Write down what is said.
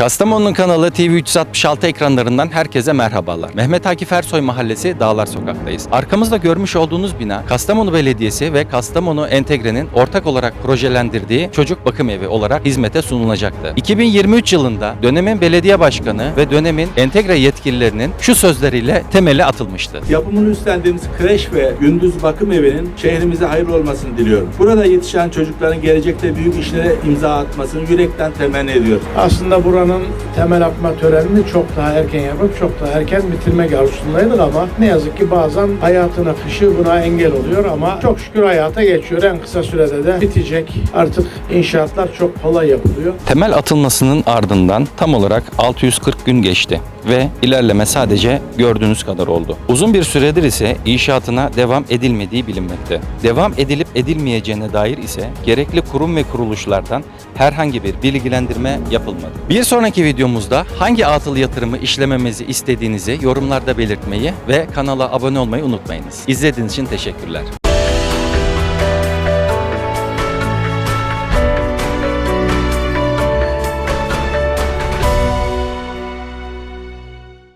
Kastamonu'nun kanalı TV 366 ekranlarından herkese merhabalar. Mehmet Akif Ersoy Mahallesi Dağlar Sokak'tayız. Arkamızda görmüş olduğunuz bina Kastamonu Belediyesi ve Kastamonu Entegre'nin ortak olarak projelendirdiği çocuk bakım evi olarak hizmete sunulacaktı. 2023 yılında dönemin belediye başkanı ve dönemin entegre yetkililerinin şu sözleriyle temeli atılmıştı. Yapımını üstlendiğimiz kreş ve gündüz bakım evinin şehrimize hayırlı olmasını diliyorum. Burada yetişen çocukların gelecekte büyük işlere imza atmasını yürekten temenni ediyorum. Aslında buranın temel atma törenini çok daha erken yapıp çok daha erken bitirmek arzusundaydık ama ne yazık ki bazen hayatın akışı buna engel oluyor ama çok şükür hayata geçiyor. En kısa sürede de bitecek. Artık inşaatlar çok kolay yapılıyor. Temel atılmasının ardından tam olarak 640 gün geçti ve ilerleme sadece gördüğünüz kadar oldu. Uzun bir süredir ise inşaatına devam edilmediği bilinmekte. Devam edilip edilmeyeceğine dair ise gerekli kurum ve kuruluşlardan herhangi bir bilgilendirme yapılmadı. Bir sonraki videomuzda hangi atıl yatırımı işlememizi istediğinizi yorumlarda belirtmeyi ve kanala abone olmayı unutmayınız. İzlediğiniz için teşekkürler.